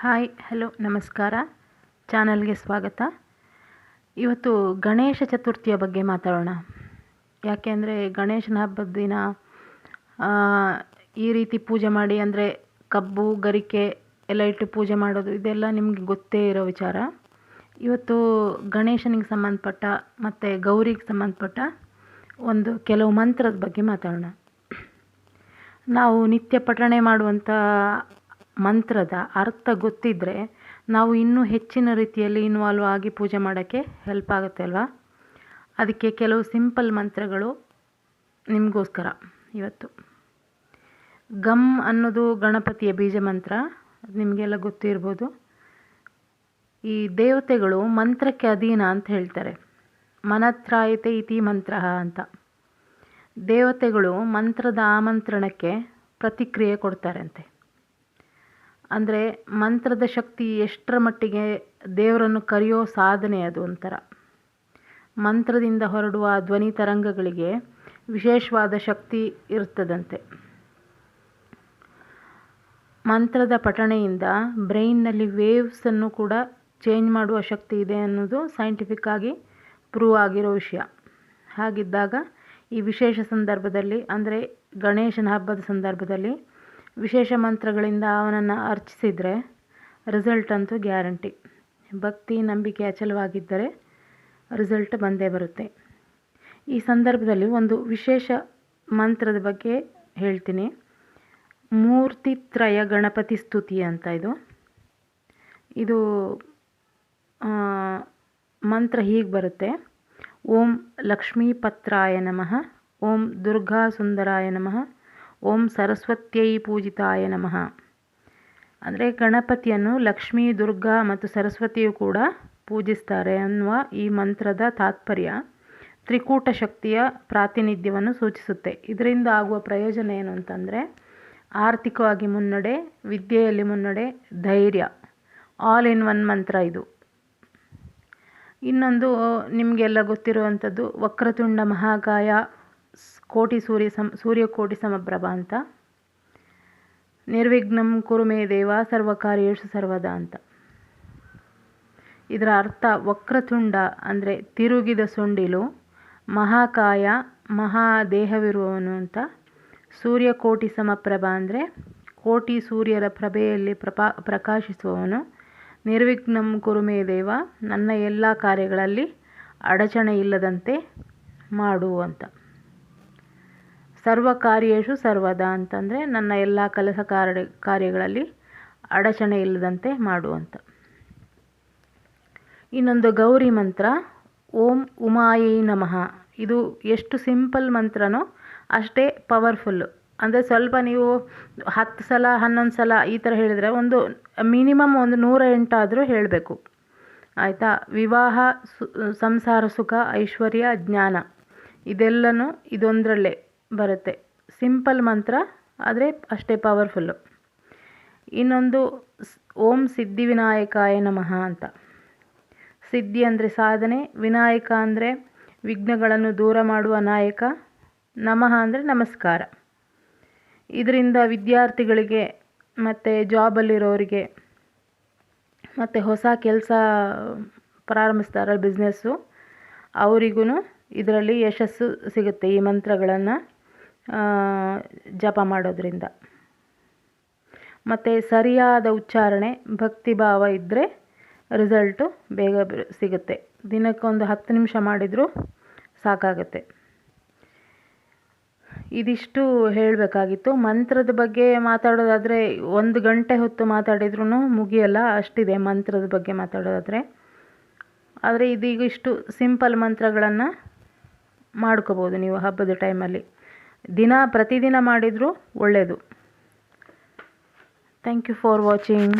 Hi, hello, ನಮಸ್ಕಾರ. ಚಾನಲ್ಗೆ ಸ್ವಾಗತ. ಇವತ್ತು ಗಣೇಶ ಚತುರ್ಥಿಯ ಬಗ್ಗೆ ಮಾತಾಡೋಣ. ಯಾಕೆ ಅಂದರೆ ಗಣೇಶನ ಹಬ್ಬದ ದಿನ ಈ ರೀತಿ ಪೂಜೆ ಮಾಡಿ ಅಂದರೆ ಕಬ್ಬು, ಗರಿಕೆ ಎಲ್ಲ ಇಟ್ಟು ಪೂಜೆ ಮಾಡೋದು, ಇದೆಲ್ಲ ನಿಮಗೆ ಗೊತ್ತೇ ಇರೋ ವಿಚಾರ. ಇವತ್ತು ಗಣೇಶನಿಗೆ ಸಂಬಂಧಪಟ್ಟ ಮತ್ತು ಗೌರಿಗೆ ಸಂಬಂಧಪಟ್ಟ ಒಂದು ಕೆಲವು ಮಂತ್ರದ ಬಗ್ಗೆ ಮಾತಾಡೋಣ. ನಾವು ನಿತ್ಯ ಪಠಣೆ ಮಾಡುವಂಥ ಮಂತ್ರದ ಅರ್ಥ ಗೊತ್ತಿದ್ದರೆ ನಾವು ಇನ್ನೂ ಹೆಚ್ಚಿನ ರೀತಿಯಲ್ಲಿ ಇನ್ವಾಲ್ವ್ ಆಗಿ ಪೂಜೆ ಮಾಡೋಕ್ಕೆ ಹೆಲ್ಪ್ ಆಗುತ್ತೆ ಅಲ್ವಾ? ಅದಕ್ಕೆ ಕೆಲವು ಸಿಂಪಲ್ ಮಂತ್ರಗಳು ನಿಮಗೋಸ್ಕರ ಇವತ್ತು. ಗಮ್ ಅನ್ನೋದು ಗಣಪತಿಯ ಬೀಜ ಮಂತ್ರ ನಿಮಗೆಲ್ಲ ಗೊತ್ತಿರ್ಬೋದು. ಈ ದೇವತೆಗಳು ಮಂತ್ರಕ್ಕೆ ಅಧೀನ ಅಂತ ಹೇಳ್ತಾರೆ. ಮನತ್ರಾಯತೆ ಇತಿ ಮಂತ್ರ ಅಂತ. ದೇವತೆಗಳು ಮಂತ್ರದ ಆಮಂತ್ರಣಕ್ಕೆ ಪ್ರತಿಕ್ರಿಯೆ ಕೊಡ್ತಾರಂತೆ. ಅಂದರೆ ಮಂತ್ರದ ಶಕ್ತಿ ಎಷ್ಟರ ಮಟ್ಟಿಗೆ ದೇವರನ್ನು ಕರೆಯೋ ಸಾಧನೆ ಅದು ಒಂಥರ. ಮಂತ್ರದಿಂದ ಹೊರಡುವ ಧ್ವನಿ ತರಂಗಗಳಿಗೆ ವಿಶೇಷವಾದ ಶಕ್ತಿ ಇರ್ತದಂತೆ. ಮಂತ್ರದ ಪಠಣೆಯಿಂದ ಬ್ರೈನ್ನಲ್ಲಿ ವೇವ್ಸನ್ನು ಕೂಡ ಚೇಂಜ್ ಮಾಡುವ ಶಕ್ತಿ ಇದೆ ಅನ್ನೋದು ಸೈಂಟಿಫಿಕ್ ಆಗಿ ಪ್ರೂವ್ ಆಗಿರೋ ವಿಷಯ. ಹಾಗಿದ್ದಾಗ ಈ ವಿಶೇಷ ಸಂದರ್ಭದಲ್ಲಿ ಅಂದರೆ ಗಣೇಶನ ಹಬ್ಬದ ಸಂದರ್ಭದಲ್ಲಿ ವಿಶೇಷ ಮಂತ್ರಗಳಿಂದ ಅವನನ್ನು ಅರ್ಚಿಸಿದರೆ ರಿಸಲ್ಟ್ ಅಂತೂ ಗ್ಯಾರಂಟಿ ಭಕ್ತಿ, ನಂಬಿಕೆ ಅಚಲವಾಗಿದ್ದರೆ ರಿಸಲ್ಟ್ ಬಂದೇ ಬರುತ್ತೆ. ಈ ಸಂದರ್ಭದಲ್ಲಿ ಒಂದು ವಿಶೇಷ ಮಂತ್ರದ ಬಗ್ಗೆ ಹೇಳ್ತೀನಿ. ಮೂರ್ತಿತ್ರಯ ಗಣಪತಿ ಸ್ತುತಿ ಅಂತ ಇದು. ಇದು ಮಂತ್ರ ಹೀಗೆ ಬರುತ್ತೆ. ಓಂ ಲಕ್ಷ್ಮೀಪತ್ರಾಯ ನಮಃ, ಓಂ ದುರ್ಗಾ ಸುಂದರಾಯ ನಮಃ ಓಂ ಸರಸ್ವತ್ಯೈ ಪೂಜಿತಾಯ ನಮಃ. ಅಂದರೆ ಗಣಪತಿಯನ್ನು ಲಕ್ಷ್ಮೀ, ದುರ್ಗಾ ಮತ್ತು ಸರಸ್ವತಿಯು ಕೂಡ ಪೂಜಿಸ್ತಾರೆ ಅನ್ನುವ ಈ ಮಂತ್ರದ ತಾತ್ಪರ್ಯ ತ್ರಿಕೂಟ ಶಕ್ತಿಯ ಪ್ರಾತಿನಿಧ್ಯವನ್ನು ಸೂಚಿಸುತ್ತೆ. ಇದರಿಂದ ಆಗುವ ಪ್ರಯೋಜನ ಏನು ಅಂತಂದರೆ ಆರ್ಥಿಕವಾಗಿ ಮುನ್ನಡೆ, ವಿದ್ಯೆಯಲ್ಲಿ ಮುನ್ನಡೆ, ಧೈರ್ಯ ಆಲ್ ಇನ್ ಒನ್ ಮಂತ್ರ ಇದು. ಇನ್ನೊಂದು ನಿಮಗೆಲ್ಲ ಗೊತ್ತಿರುವಂಥದ್ದು ವಕ್ರತುಂಡ ಮಹಾಕಾಯ ಸ್- ಕೋಟಿ ಸೂರ್ಯ ಸಮ ಸೂರ್ಯಕೋಟಿ ಸಮಪ್ರಭ ಅಂತ. ನಿರ್ವಿಘ್ನಂ ಕುರುಮೇ ದೇವ ಸರ್ವಕಾರ್ಯೇಶು ಸರ್ವದಾ ಅಂತ. ಇದರ ಅರ್ಥ ವಕ್ರತುಂಡ ಅಂದರೆ ತಿರುಗಿದ ಸೊಂಡಿಲು, ಮಹಾಕಾಯ, ಮಹಾದೇಹವಿರುವವನು ಅಂತ. ಸೂರ್ಯಕೋಟಿ ಸಮಪ್ರಭ ಅಂದರೆ ಕೋಟಿ ಸೂರ್ಯರ ಪ್ರಭೆಯಲ್ಲಿ ಪ್ರಪಾ, ಪ್ರಕಾಶಿಸುವವನು. ನಿರ್ವಿಘ್ನಂ ಕುರುಮೇ ದೇವ, ನನ್ನ ಎಲ್ಲ ಕಾರ್ಯಗಳಲ್ಲಿ ಅಡಚಣೆ ಇಲ್ಲದಂತೆ ಮಾಡು ಅಂತ. ಸರ್ವ ಕಾರ್ಯೇಷು ಸರ್ವದ ಅಂತಂದರೆ ನನ್ನ ಎಲ್ಲ ಕೆಲಸ ಕಾರ್ಯ, ಕಾರ್ಯಗಳಲ್ಲಿ ಅಡಚಣೆ ಇಲ್ಲದಂತೆ ಮಾಡು ಅಂತ ಇನ್ನೊಂದು ಗೌರಿ ಮಂತ್ರ, ಓಂ ಉಮಾಯೈ ನಮಃ. ಇದು ಎಷ್ಟು ಸಿಂಪಲ್ ಮಂತ್ರನೋ ಅಷ್ಟೇ ಪವರ್ಫುಲ್ಲು ಅಂದರೆ ಸ್ವಲ್ಪ ನೀವು ಹತ್ತು ಸಲ, ಹನ್ನೊಂದು ಸಲ ಈ ಥರ ಹೇಳಿದರೆ ಒಂದು ಮಿನಿಮಮ್ ಒಂದು ನೂರ ಎಂಟಾದರೂ ಹೇಳಬೇಕು. ಆಯಿತಾ? ವಿವಾಹ ಸಂಸಾರ ಸುಖ, ಐಶ್ವರ್ಯ, ಜ್ಞಾನ. ಇದೆಲ್ಲನೂ ಇದೊಂದರಲ್ಲೇ. ಬರುತ್ತೆ. ಸಿಂಪಲ್ ಮಂತ್ರ, ಆದರೆ ಅಷ್ಟೇ ಪವರ್ಫುಲ್ಲು. ಇನ್ನೊಂದು ಓಂ ಸಿದ್ಧಿವಿನಾಯಕಾಯ ನಮಃ ಅಂತ. ಸಿದ್ಧಿ ಅಂದರೆ ಸಾಧನೆ, ವಿನಾಯಕ ಅಂದರೆ ವಿಘ್ನಗಳನ್ನು ದೂರ ಮಾಡುವ ನಾಯಕ, ನಮಃ ಅಂದರೆ ನಮಸ್ಕಾರ. ಇದರಿಂದ ವಿದ್ಯಾರ್ಥಿಗಳಿಗೆ ಮತ್ತು ಜಾಬಲ್ಲಿರೋರಿಗೆ ಮತ್ತು ಹೊಸ ಕೆಲಸ ಪ್ರಾರಂಭಿಸ್ತಾರಲ್ಲ ಬಿಸ್ನೆಸ್ಸು ಅವರಿಗೂ ಇದರಲ್ಲಿ ಯಶಸ್ಸು ಸಿಗುತ್ತೆ ಈ ಮಂತ್ರಗಳನ್ನು. ಜಪ ಮಾಡೋದ್ರಿಂದ. ಮತ್ತು ಸರಿಯಾದ ಉಚ್ಚಾರಣೆ ಭಕ್ತಿಭಾವ ಇದ್ದರೆ ರಿಸಲ್ಟು ಬೇಗ ಸಿಗುತ್ತೆ. ದಿನಕ್ಕೊಂದು ಹತ್ತು ನಿಮಿಷ ಮಾಡಿದರೂ ಸಾಕಾಗುತ್ತೆ. ಇದಿಷ್ಟು ಹೇಳಬೇಕಾಗಿತ್ತು. ಮಂತ್ರದ ಬಗ್ಗೆ ಮಾತಾಡೋದಾದರೆ ಒಂದು ಗಂಟೆ ಹೊತ್ತು ಮಾತಾಡಿದ್ರೂ ಮುಗಿಯಲ್ಲ, ಅಷ್ಟಿದೆ ಮಂತ್ರದ ಬಗ್ಗೆ ಮಾತಾಡೋದಾದರೆ. ಆದರೆ ಇದೀಗ ಇಷ್ಟು ಸಿಂಪಲ್ ಮಂತ್ರಗಳನ್ನು ಮಾಡ್ಕೋಬೋದು ನೀವು ಹಬ್ಬದ ಟೈಮಲ್ಲಿ ದಿನ ಪ್ರತಿದಿನ ಮಾಡಿದರೂ ಒಳ್ಳೆಯದು ಥ್ಯಾಂಕ್ ಯು ಫಾರ್ ವಾಚಿಂಗ್